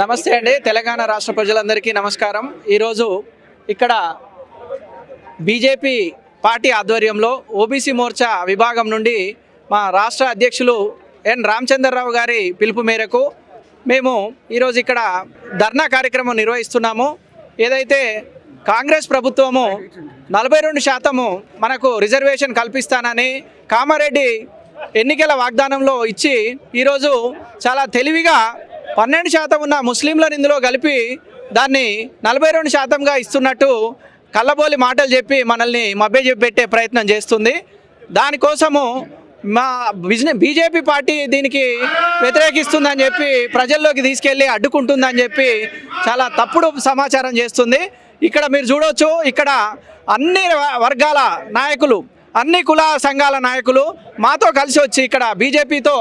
నమస్తే అండి. తెలంగాణ రాష్ట్ర ప్రజలందరికీ నమస్కారం. ఈరోజు ఇక్కడ బీజేపీ పార్టీ ఆధ్వర్యంలో ఓబీసీ మోర్చా విభాగం నుండి మా రాష్ట్ర అధ్యక్షులు ఎన్ రామచంద్రరావు గారి పిలుపు మేరకు మేము ఈరోజు ఇక్కడ ధర్నా కార్యక్రమం నిర్వహిస్తున్నాము. ఏదైతే కాంగ్రెస్ ప్రభుత్వము నలభై రెండు శాతము మనకు రిజర్వేషన్ కల్పిస్తానని కామారెడ్డి ఎన్నికల వాగ్దానంలో ఇచ్చి ఈరోజు చాలా తెలివిగా పన్నెండు శాతం ఉన్న ముస్లింలను ఇందులో కలిపి దాన్ని నలభై రెండు శాతంగా ఇస్తున్నట్టు కళ్ళబోలి మాటలు చెప్పి మనల్ని మభ్య పెట్టే ప్రయత్నం చేస్తుంది. దానికోసము మా బిజినెస్ బీజేపీ పార్టీ దీనికి వ్యతిరేకిస్తుందని చెప్పి ప్రజల్లోకి తీసుకెళ్ళి అడ్డుకుంటుందని చెప్పి చాలా తప్పుడు సమాచారం చేస్తుంది. ఇక్కడ మీరు చూడవచ్చు ఇక్కడ అన్ని వర్గాల నాయకులు అన్ని కుల సంఘాల నాయకులు మాతో కలిసి వచ్చి ఇక్కడ బీజేపీతో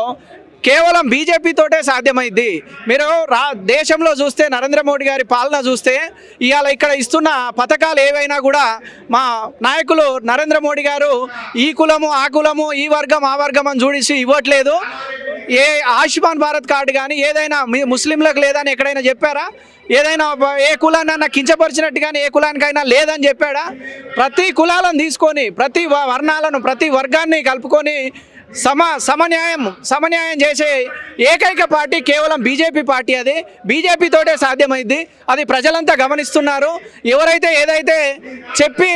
కేవలం బీజేపీతోటే సాధ్యమైంది. మీరు రా దేశంలో చూస్తే నరేంద్ర మోడీ గారి పాలన చూస్తే ఇవాళ ఇక్కడ ఇస్తున్న పథకాలు ఏవైనా కూడా మా నాయకులు నరేంద్ర మోడీ గారు ఈ కులము ఆ కులము ఈ వర్గం ఆ వర్గం అని చూడిసి ఇవ్వట్లేదు. ఏ ఆయుష్మాన్ భారత్ కార్డు కానీ ఏదైనా మీ ముస్లింలకు లేదని ఎక్కడైనా చెప్పారా? ఏదైనా ఏ కులాన్నైనా కించపరిచినట్టు కానీ ఏ కులానికైనా లేదని చెప్పాడా? ప్రతి కులాలను తీసుకొని ప్రతి వ- వర్ణాలను ప్రతి వర్గాన్ని కలుపుకొని సమ సమన్యాయం సమన్యాయం చేసే ఏకైక పార్టీ కేవలం బీజేపీ పార్టీ అది. బీజేపీతోటే సాధ్యమైంది. అది ప్రజలంతా గమనిస్తున్నారు. ఎవరైతే ఏదైతే చెప్పి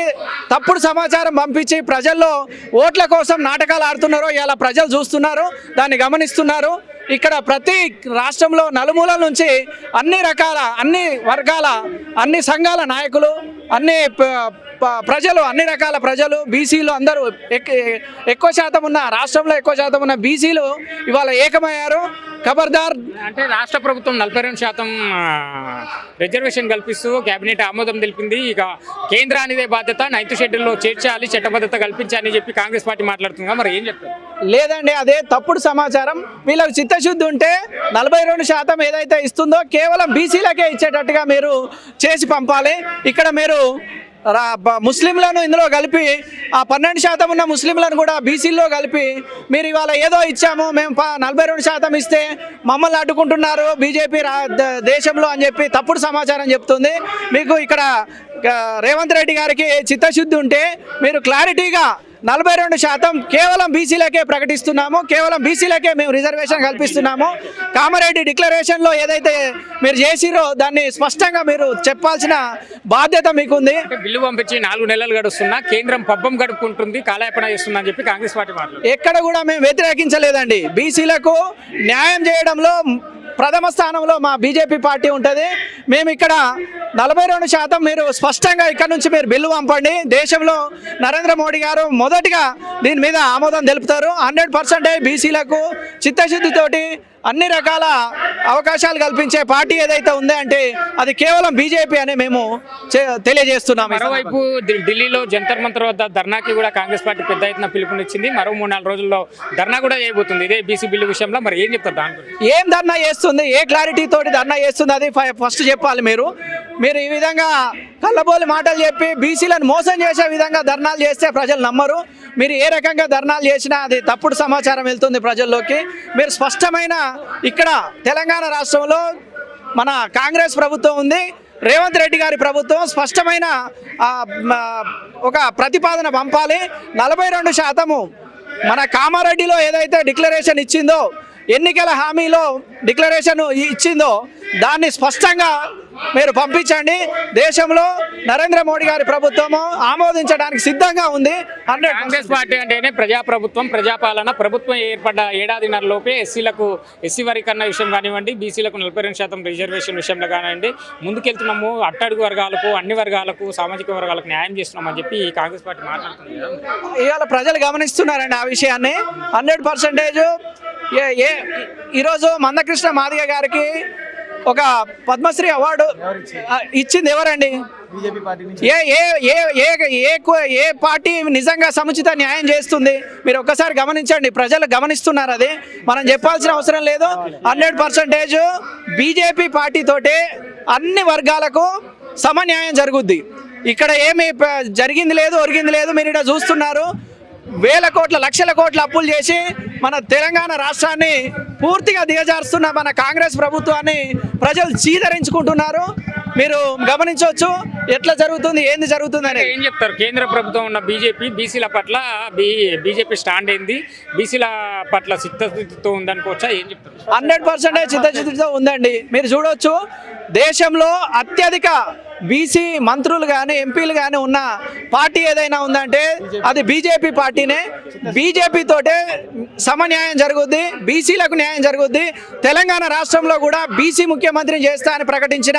తప్పుడు సమాచారం పంపించి ప్రజల్లో ఓట్ల కోసం నాటకాలు ఆడుతున్నారో ఇలా ప్రజలు చూస్తున్నారు దాన్ని గమనిస్తున్నారు. ఇక్కడ ప్రతి రాష్ట్రంలో నలుమూలల నుంచి అన్ని రకాల అన్ని వర్గాల అన్ని సంఘాల నాయకులు అన్ని ప్రజలు అన్ని రకాల ప్రజలు బీసీలు అందరూ ఎక్- ఎక్కువ శాతం ఉన్న రాష్ట్రంలో ఎక్కువ శాతం ఉన్న బీసీలు ఇవాళ ఏకమయ్యారు. ఖబర్దార్. అంటే రాష్ట్ర ప్రభుత్వం నలభై రెండు శాతం రిజర్వేషన్ కల్పిస్తూ కేబినెట్ ఆమోదం తెలిపింది. ఇక కేంద్రానిదే బాధ్యత నైన్త్ షెడ్యూల్లో చేర్చాలి చట్టబద్ధత కల్పించాలని చెప్పి కాంగ్రెస్ పార్టీ మాట్లాడుతుందా? మరి ఏం చెప్తారు? లేదండి అదే తప్పుడు సమాచారం. వీళ్ళకి చిత్తశుద్ధి ఉంటే నలభై రెండు శాతం ఏదైతే ఇస్తుందో కేవలం బీసీలకే ఇచ్చేటట్టుగా మీరు చేసి పంపాలి. ఇక్కడ మీరు ముస్లింలను ఇందులో కలిపి ఆ పన్నెండు శాతం ఉన్న ముస్లింలను కూడా బీసీల్లో కలిపి మీరు ఇవాళ ఏదో ఇచ్చాము మేము నలభై రెండు శాతం ఇస్తే మమ్మల్ని అడ్డుకుంటున్నారు బీజేపీ రా దేశంలో అని చెప్పి తప్పుడు సమాచారం చెప్తుంది. మీకు ఇక్కడ రేవంత్ రెడ్డి గారికి చిత్తశుద్ధి ఉంటే మీరు క్లారిటీగా నలభై రెండు శాతం కేవలం బీసీలకే ప్రకటిస్తున్నాము. కేవలం బీసీలకే మేము రిజర్వేషన్ కల్పిస్తున్నాము. కామారెడ్డి డిక్లరేషన్లో ఏదైతే మీరు చేసిరో దాన్ని స్పష్టంగా మీరు చెప్పాల్సిన బాధ్యత మీకుంది. బిల్లు పంపించి నాలుగు నెలలు గడుస్తున్నా కేంద్రం పబ్బం గడుపుకుంటుంది కాలయాపన చేస్తుందని చెప్పి కాంగ్రెస్ పార్టీ ఎక్కడ కూడా మేము వ్యతిరేకించలేదండి. బీసీలకు న్యాయం చేయడంలో ప్రథమ స్థానంలో మా బీజేపీ పార్టీ ఉంటుంది. మేము ఇక్కడ నలభై రెండు శాతం మీరు స్పష్టంగా ఇక్కడ నుంచి మీరు బిల్లు పంపండి. దేశంలో నరేంద్ర మోడీ గారు మొదటిగా దీని మీద ఆమోదం తెలుపుతారు. హండ్రెడ్ పర్సెంటేజ్ బీసీలకు చిత్తశుద్ధితోటి అన్ని రకాల అవకాశాలు కల్పించే పార్టీ ఏదైతే ఉందో అంటే అది కేవలం బీజేపీ అని మేము సందర్భంగా. మరోవైపు ఢిల్లీలో జంతర్ మంతర్ వద్ద ధర్నాకి కూడా కాంగ్రెస్ పార్టీ పెద్ద ఎత్తున పిలుపునిచ్చింది. మరో మూడు నాలుగు రోజుల్లో ధర్నా కూడా చేయబోతుంది. ఇదే బీసీ బిల్లు విషయంలో మరి ఏం చెప్తారు దాని ఏం ధర్నా చేస్తుంది? ఏ క్లారిటీ తోటి ధర్నా చేస్తుంది? అది ఫస్ట్ చెప్పాలి మీరు. మీరు ఈ విధంగా కళ్ళబోలి మాటలు చెప్పి బీసీలను మోసం చేసే విధంగా ధర్నాలు చేస్తే ప్రజలు నమ్మరు. మీరు ఏ రకంగా ధర్నాలు చేసినా అది తప్పుడు సమాచారం వెళ్తుంది ప్రజల్లోకి. మీరు స్పష్టమైన ఇక్కడ తెలంగాణ రాష్ట్రంలో మన కాంగ్రెస్ ప్రభుత్వం ఉంది. రేవంత్ రెడ్డి గారి ప్రభుత్వం స్పష్టమైన ఒక ప్రతిపాదన పంపాలి. నలభై రెండు శాతము మన కామారెడ్డిలో ఏదైతే డిక్లరేషన్ ఇచ్చిందో ఎన్నికల హామీలో డిక్లరేషన్ ఇచ్చిందో దాన్ని స్పష్టంగా మీరు పంపించండి. దేశంలో నరేంద్ర మోడీ గారి ప్రభుత్వము ఆమోదించడానికి సిద్ధంగా ఉంది హండ్రెడ్ కాంగ్రెస్ పార్టీ అంటేనే ప్రజాప్రభుత్వం ప్రజాపాలన. ప్రభుత్వం ఏర్పడ్డ ఏడాదిన్నర లోపే ఎస్సీలకు ఎస్సీ వర్గీకరణ విషయం కానివ్వండి బీసీలకు నలభై రెండు శాతం రిజర్వేషన్ విషయంలో కానివ్వండి ముందుకెళ్తున్నాము. అట్టడుగు వర్గాలకు అన్ని వర్గాలకు సామాజిక వర్గాలకు న్యాయం చేస్తున్నామని చెప్పి ఈ కాంగ్రెస్ పార్టీ మాట్లాడుతుంది. ఇవాళ ప్రజలు గమనిస్తున్నారండి ఆ విషయాన్ని. హండ్రెడ్ పర్సెంటేజ్ ఏ ఏ ఈరోజు మందకృష్ణ మాదిగ గారికి ఒక పద్మశ్రీ అవార్డు ఇచ్చింది ఎవరండి? ఏ ఏ ఏ ఏ ఏ పార్టీ నిజంగా సముచిత న్యాయం చేస్తుంది? మీరు ఒక్కసారి గమనించండి ప్రజలు గమనిస్తున్నారు అది. మనం చెప్పాల్సిన అవసరం లేదు. హండ్రెడ్ పర్సెంటేజ్ బీజేపీ పార్టీతోటే అన్ని వర్గాలకు సమన్యాయం జరుగుద్ది. ఇక్కడ ఏమి జరిగింది లేదు ఒరిగింది లేదు మీరు ఇక్కడ చూస్తున్నారు. వేల కోట్ల లక్షల కోట్ల అప్పులు చేసి మన తెలంగాణ రాష్ట్రాన్ని పూర్తిగా దిగజారుస్తున్న మన కాంగ్రెస్ ప్రభుత్వాన్ని ప్రజలు చీదరించుకుంటున్నారు. మీరు గమనించవచ్చు ఎట్లా జరుగుతుంది ఏంది జరుగుతుంది అనేది. ఏం చెప్తారు? కేంద్ర ప్రభుత్వం ఉన్న బీజేపీ బీసీల పట్ల బీ బీజేపీ స్టాండ్ ఏంది? బీసీల పట్ల చిత్తశుద్ధితో ఉందనుకోవచ్చా? ఏం చెప్తారు? హండ్రెడ్ పర్సెంటేజ్ చిత్తశుద్ధితో ఉందండి. మీరు చూడొచ్చు దేశంలో అత్యధిక బీసీ మంత్రులు కానీ ఎంపీలు కానీ ఉన్న పార్టీ ఏదైనా ఉందంటే అది బీజేపీ పార్టీనే. బీజేపీ తోటే సమన్యాయం జరుగుద్ది బీసీలకు న్యాయం జరుగుద్ది. తెలంగాణ రాష్ట్రంలో కూడా బీసీ ముఖ్యమంత్రిని చేస్తా అని ప్రకటించిన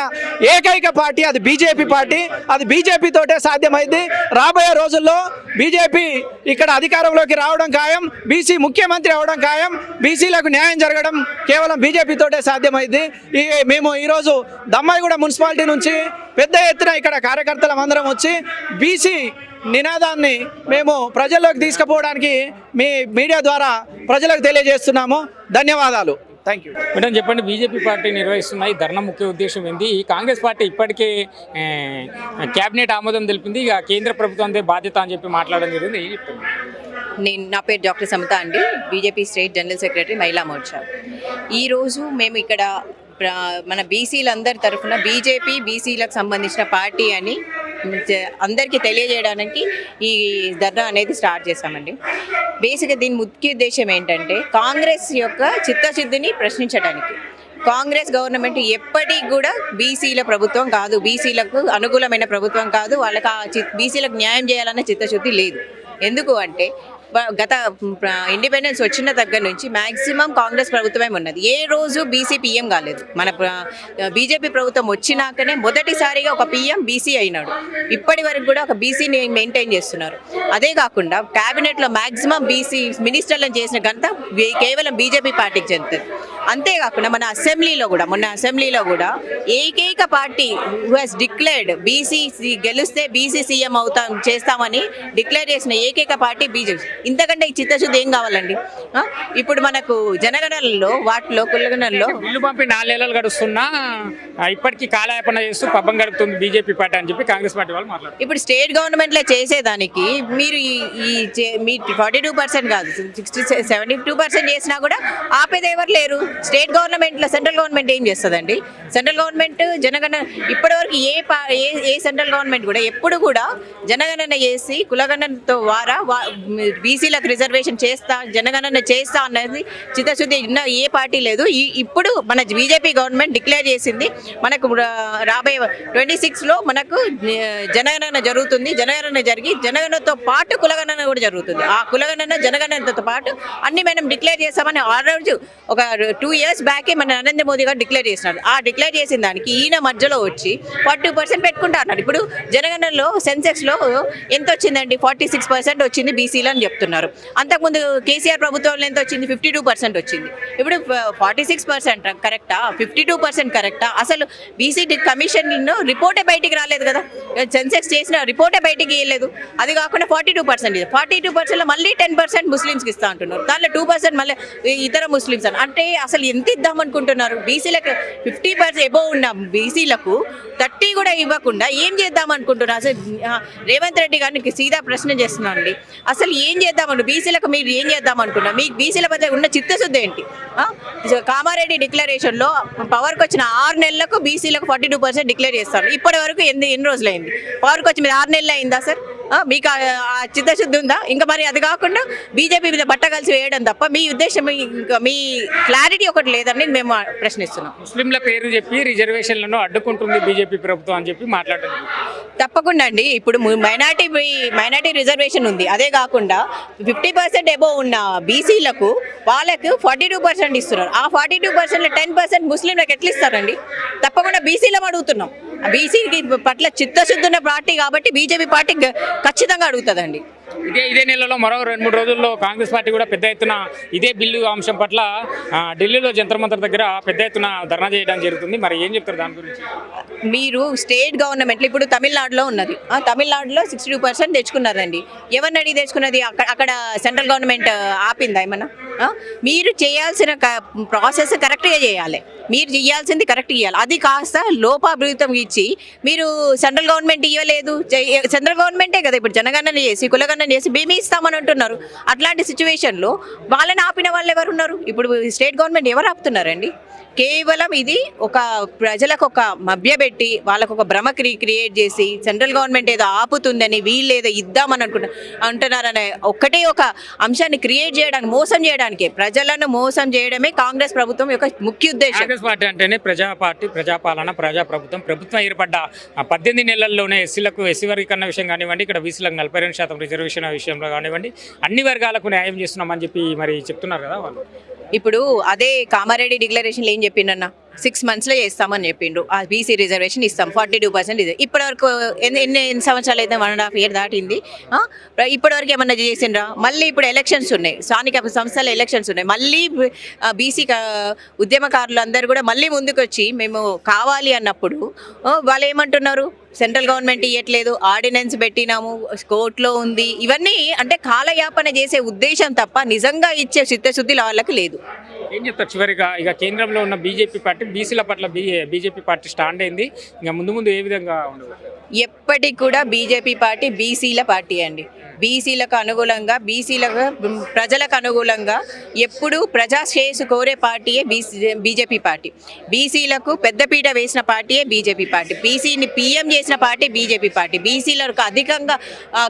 ఏకైక పార్టీ అది బీజేపీ పార్టీ. అది బీజేపీ తోటే సాధ్యమైంది రాబోయే రోజుల్లో బీజేపీ ఇక్కడ అధికారంలోకి రావడం ఖాయం బీసీ ముఖ్యమంత్రి అవడం ఖాయం బీసీలకు న్యాయం జరగడం కేవలం బీజేపీ తోటే సాధ్యమైంది ఈ మేము ఈరోజు దమ్మాయిగూడ మున్సిపాలిటీ నుంచి పెద్ద ఎత్తున ఇక్కడ కార్యకర్తలం అందరం వచ్చి బీసీ నినాదాన్ని మేము ప్రజల్లోకి తీసుకుపోవడానికి మీ మీడియా ద్వారా ప్రజలకు తెలియజేస్తున్నాము. ధన్యవాదాలు. థ్యాంక్ యూ మేడం చెప్పండి బీజేపీ పార్టీ నిర్వహిస్తున్న ఈ ధర్నా ముఖ్య ఉద్దేశం ఏంది? ఈ కాంగ్రెస్ పార్టీ ఇప్పటికే కేబినెట్ ఆమోదం తెలిపింది. ఇక కేంద్ర ప్రభుత్వం బాధ్యత అని చెప్పి మాట్లాడడం జరిగింది. ఏం చెప్తారు? నేను నా పేరు డాక్టర్ సమత అండి. బీజేపీ స్టేట్ జనరల్ సెక్రటరీ మహిళా మోర్చా. ఈరోజు మేము ఇక్కడ మన బీసీలందరి తరఫున బీజేపీ బీసీలకు సంబంధించిన పార్టీ అని అందరికీ తెలియజేయడానికి ఈ ధర్నా అనేది స్టార్ట్ చేశామండి. బేసిక్గా దీని ముఖ్య ఉద్దేశం ఏంటంటే కాంగ్రెస్ యొక్క చిత్తశుద్ధిని ప్రశ్నించడానికి. కాంగ్రెస్ గవర్నమెంట్ ఎప్పటికి కూడా బీసీల ప్రభుత్వం కాదు బీసీలకు అనుకూలమైన ప్రభుత్వం కాదు వాళ్ళకి ఆ చి బీసీలకు న్యాయం చేయాలన్న చిత్తశుద్ధి లేదు. ఎందుకు అంటే గత ఇండిపెండెన్స్ వచ్చిన దగ్గర నుంచి మ్యాక్సిమం కాంగ్రెస్ ప్రభుత్వమే ఉన్నది. ఏ రోజు బీసీ పీఎం కాలేదు. మన బీజేపీ ప్రభుత్వం వచ్చినాకనే మొదటిసారిగా ఒక పీఎం బీసీ అయినాడు. ఇప్పటి వరకు కూడా ఒక బీసీని మెయింటైన్ చేస్తున్నారు. అదే కాకుండా క్యాబినెట్లో మ్యాక్సిమం బీసీ మినిస్టర్లను చేసిన ఘనత కేవలం బీజేపీ పార్టీకి చెందుతుంది. అంతేకాకుండా మన అసెంబ్లీలో కూడా మొన్న అసెంబ్లీలో కూడా ఏకైక party who has declared BC గెలిస్తే బీసీ సీఎం అవుతాం చేస్తామని డిక్లేర్ చేసిన ఏకైక పార్టీ బీజేపీ ఇంతకంటే ఈ చిత్తశుద్ధి ఏం కావాలండి? ఇప్పుడు మనకు జనగణనలో వాటిలో కులగణనలో బిల్లు పంపి నాలుగేళ్ళు గడుస్తున్నా ఇప్పటికీ కాలయాపన చేస్తూ పబ్బం గడుపుతుంది బీజేపీ పార్టీ అని చెప్పి కాంగ్రెస్ పార్టీ వాళ్ళు ఇప్పుడు స్టేట్ గవర్నమెంట్లో చేసేదానికి మీరు ఈ మీ ఫార్టీ టూ పర్సెంట్ కాదు సిక్స్టీ సెవెంటీ టూ పర్సెంట్ చేసినా కూడా ఆపేది ఎవరు లేరు. స్టేట్ గవర్నమెంట్లో సెంట్రల్ గవర్నమెంట్ ఏం చేస్తుందండి? సెంట్రల్ గవర్నమెంట్ జనగణన ఇప్పటివరకు ఏ పా ఏ ఏ సెంట్రల్ గవర్నమెంట్ కూడా ఎప్పుడు కూడా జనగణన చేసి కులగణనతో ద్వారా బీసీలకు రిజర్వేషన్ చేస్తా జనగణన చేస్తా అన్నది చిత్తశుద్ధి. ఉన్న ఏ పార్టీ లేదు. ఈ ఇప్పుడు మన బీజేపీ గవర్నమెంట్ డిక్లేర్ చేసింది. మనకు రా- రాబోయే ట్వంటీ సిక్స్లో మనకు జనగణన జరుగుతుంది. జనగణన జరిగి జనగణనతో పాటు కులగణన కూడా జరుగుతుంది. ఆ కులగణన జనగణనతో పాటు అన్ని మనం డిక్లేర్ చేస్తామని ఆ రోజు ఒక టూ ఇయర్స్ బ్యాకే మన నరేంద్ర మోదీ గారు డిక్లేర్ చేసినారు. ఆ డిక్లేర్ చేసిన దానికి ఈయన మధ్యలో వచ్చి ఫార్టీ టూ పర్సెంట్ పెట్టుకుంటా అన్నారు ఇప్పుడు జనగణనలో సెన్సెక్స్లో ఎంత వచ్చిందండి ఫార్టీ సిక్స్ పర్సెంట్ వచ్చింది బీసీలు అని చెప్తున్నారు. అంతకుముందు కేసీఆర్ ప్రభుత్వంలో ఎంత వచ్చింది ఫిఫ్టీ టూ పర్సెంట్ వచ్చింది. ఇప్పుడు ఫార్టీ సిక్స్ పర్సెంట్ కరెక్టా? ఫిఫ్టీ టూ పర్సెంట్ కరెక్టా? అసలు బీసీ కమిషన్ రిపోర్టే బయటికి రాలేదు కదా? సెన్సెక్స్ చేసిన రిపోర్టే బయటికి ఇవ్వలేదు అది కాకుండా forty two percent forty two పర్సెంట్లో మళ్ళీ టెన్ పర్సెంట్ ముస్లిమ్స్కి ఇస్తా అంటున్నారు. దాంట్లో టూ పర్సెంట్ మళ్ళీ ఇతర ముస్లిమ్స్ అని. అంటే అసలు ఎంత ఇద్దాం అనుకుంటున్నారు? బీసీలకు ఫిఫ్టీ పర్సెంట్ ఎబో ఉన్న బీసీలకు థర్టీ కూడా ఇవ్వకుండా ఏం చేద్దాం అనుకుంటున్నారు? అసలు రేవంత్ రెడ్డి గారికి సీదా ప్రశ్న చేస్తున్నాను అండి. అసలు ఏం చేద్దామను? బీసీలకు మీరు ఏం చేద్దాం అనుకుంటున్నారు మీకు బీసీల మధ్య ఉన్న చిత్తశుద్ధి ఏంటి? కామారెడ్డి డిక్లరేషన్లో పవర్కి వచ్చిన ఆరు నెలలకు బీసీలకు ఫార్టీ టూ పర్సెంట్ డిక్లేర్ చేస్తారు. ఇప్పటి వరకు ఎన్ని ఎన్ని రోజులు అయింది పవర్కి వచ్చి మీరు ఆరు నెలలు అయిందా సార్? మీకు చిత్తశుద్ధి ఉందా? ఇంకా మరి అది కాకుండా బీజేపీ మీద బట్ట కలిసి వేయడం తప్ప మీ ఉద్దేశం ఇంకా మీ క్లారిటీ ఒకటి లేదని మేము ప్రశ్నిస్తున్నాం. ముస్లింల పేరు చెప్పి రిజర్వేషన్లను అడ్డుకుంటుంది బీజేపీ ప్రభుత్వం అని చెప్పి మాట్లాడడం తప్పకుండా అండి. ఇప్పుడు మైనార్టీ మైనార్టీ రిజర్వేషన్ ఉంది. అదే కాకుండా ఫిఫ్టీ పర్సెంట్ ఎబో ఉన్న బీసీలకు వాళ్ళకు ఫార్టీ టూ పర్సెంట్ ఇస్తున్నారు. ఆ ఫార్టీ టూ పర్సెంట్లో టెన్ పర్సెంట్ ముస్లింలకు ఎట్లా ఇస్తారండి? తప్పకుండా బీసీలం అడుగుతున్నాం. బీసీకి పట్ల చిత్తశుద్ధి ఉన్న పార్టీ కాబట్టి బీజేపీ పార్టీ ఖచ్చితంగా అడుగుతుందండి. ఇదే ఇదే నెలలో మరో రెండు మూడు రోజుల్లో కాంగ్రెస్ పార్టీ కూడా పెద్ద ఎత్తున ఇదే బిల్లు అంశం పట్ల ఢిల్లీలో జంతర్మంతర్ దగ్గర పెద్ద ఎత్తున ధర్నా చేయడం జరుగుతుంది. మరి ఏం చెప్తారు దాని గురించి? మీరు స్టేట్ గవర్నమెంట్లో ఇప్పుడు తమిళనాడులో ఉన్నది. ఆ తమిళనాడులో సిక్స్టీ టూ పర్సెంట్ తెచ్చుకున్నారండి. ఎవరిని అడిగి తెచ్చుకున్నది? అక్కడ అక్కడ సెంట్రల్ గవర్నమెంట్ ఆపిందా ఏమన్నా? మీరు చేయాల్సిన ప్రాసెస్ కరెక్ట్గా చేయాలి. మీరు చేయాల్సింది కరెక్ట్ ఇవ్వాలి అది కాస్త లోపాభివృతం ఇచ్చి మీరు సెంట్రల్ గవర్నమెంట్ ఇవ్వలేదు. సెంట్రల్ గవర్నమెంటే కదా ఇప్పుడు జనగణన చేసి కులగణ కులగణన చేసి మేమే ఇస్తామని అంటున్నారు. అట్లాంటి సిచ్యువేషన్లో వాళ్ళని ఆపిన వాళ్ళు ఎవరు ఉన్నారు ఇప్పుడు స్టేట్ గవర్నమెంట్ ఎవరు ఆపుతున్నారండి? కేవలం ఇది ఒక ప్రజలకు ఒక మభ్యపెట్టి వాళ్ళకు ఒక భ్రమ క్రియేట్ చేసి సెంట్రల్ గవర్నమెంట్ ఏదో ఆపుతుందని వీళ్ళు ఏదో ఇద్దామని అనుకుంటా అంటున్నారనే ఒక్కటే ఒక అంశాన్ని క్రియేట్ చేయడానికి మోసం చేయడానికి. ప్రజలను మోసం చేయడమే కాంగ్రెస్ ప్రభుత్వం యొక్క ముఖ్య ఉద్దేశం. కాంగ్రెస్ పార్టీ అంటేనే ప్రజా పార్టీ ప్రజాపాలన ప్రజా ప్రభుత్వం ప్రభుత్వం ఏర్పడ్డ పద్దెనిమిది నెలల్లోనే ఎస్సీలకు ఎస్సీ వర్గీకరణ విషయం కానివ్వండి ఇక్కడ బీసీలకు నలభై రెండు శాతం రిజర్వేషన్ విషయంలో కానివ్వండి అన్ని వర్గాలకు న్యాయం చేస్తున్నామని చెప్పి మరి చెప్తున్నారు కదా వాళ్ళు. ఇప్పుడు అదే కామారెడ్డి డిక్లరేషన్లో ఏం చెప్పిండన్న? సిక్స్ మంత్స్లో చేస్తామని చెప్పిండ్రు. ఆ బీసీ రిజర్వేషన్ ఇస్తాం. ఫార్టీ టూ పర్సెంట్ ఇది. ఇప్పటివరకు ఎన్ని ఎన్ని ఎన్ని సంవత్సరాలు అయితే వన్ అండ్ హాఫ్ ఇయర్ దాటింది. ఇప్పటివరకు ఏమన్నా చేసిండ్రా? మళ్ళీ ఇప్పుడు ఎలక్షన్స్ ఉన్నాయి. స్థానిక సంస్థల ఎలక్షన్స్ ఉన్నాయి. మళ్ళీ బీసీ ఉద్యమకారులు అందరూ కూడా మళ్ళీ ముందుకు వచ్చి మేము కావాలి అన్నప్పుడు వాళ్ళు ఏమంటున్నారు? సెంట్రల్ గవర్నమెంట్ ఇవ్వట్లేదు ఆర్డినెన్స్ పెట్టినాము. కోర్టులో ఉంది. ఇవన్నీ అంటే కాలయాపన చేసే ఉద్దేశం తప్ప నిజంగా ఇచ్చే చిత్తశుద్ధి వాళ్ళకి లేదు. ఏం చెప్తారు? చివరిగా ఇక కేంద్రంలో ఉన్న బీజేపీ పార్టీ బీసీల పట్ల బీజేపీ పార్టీ స్టాండ్ అయింది. ఇంకా ముందు ముందు ఏ విధంగా ఉండదు ఎప్పటికి కూడా బీజేపీ పార్టీ బీసీల పార్టీ అండి. బీసీలకు అనుగుణంగా బీసీలకు ప్రజలకు అనుగుణంగా ఎప్పుడు ప్రజా శ్రేయస్సు కోరే పార్టీయే బీసీ బీజేపీ పార్టీ. బీసీలకు పెద్దపీట వేసిన పార్టీయే బీజేపీ పార్టీ. బీసీని పీఎం చేసిన పార్టీ బీజేపీ పార్టీ. బీసీలకు అధికంగా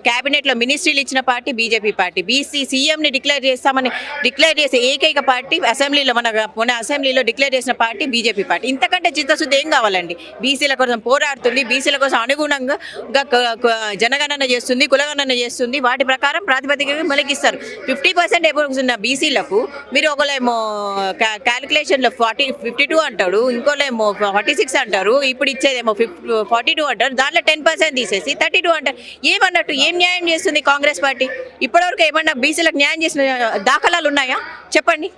క్యాబినెట్లో మినిస్ట్రీలు ఇచ్చిన పార్టీ బీజేపీ పార్టీ. బీసీ సీఎంని డిక్లేర్ చేస్తామని డిక్లేర్ చేసే ఏకైక పార్టీ అసెంబ్లీలో మన మన అసెంబ్లీలో డిక్లేర్ చేసిన పార్టీ బీజేపీ పార్టీ. ఇంతకంటే చిత్తశుద్ధి ఏం కావాలండి? బీసీల కోసం పోరాడుతుంది బీసీల కోసం అనుగుణంగా జనగణన చేస్తుంది కులగణన చేస్తుంది. వాటి ప్రకారం ప్రాతిపదికగా మనకి ఫిఫ్టీ పర్సెంట్ ఉన్న బీసీలకు మీరు ఒకలేమో క్యాలిక్యులేషన్లో ఫార్టీ ఫిఫ్టీ టూ అంటాడు ఇంకోలేమో ఫార్టీ సిక్స్ అంటారు ఇప్పుడు ఇచ్చేదేమో ఫిఫ్టీ ఫార్టీ టూ అంటారు దాంట్లో టెన్ పర్సెంట్ తీసేసి థర్టీ టూ అంటారు ఏమన్నట్టు ఏం న్యాయం చేస్తుంది కాంగ్రెస్ పార్టీ? ఇప్పటివరకు ఏమన్నా బీసీలకు న్యాయం చేసిన దాఖలాలు ఉన్నాయా? చెప్పండి.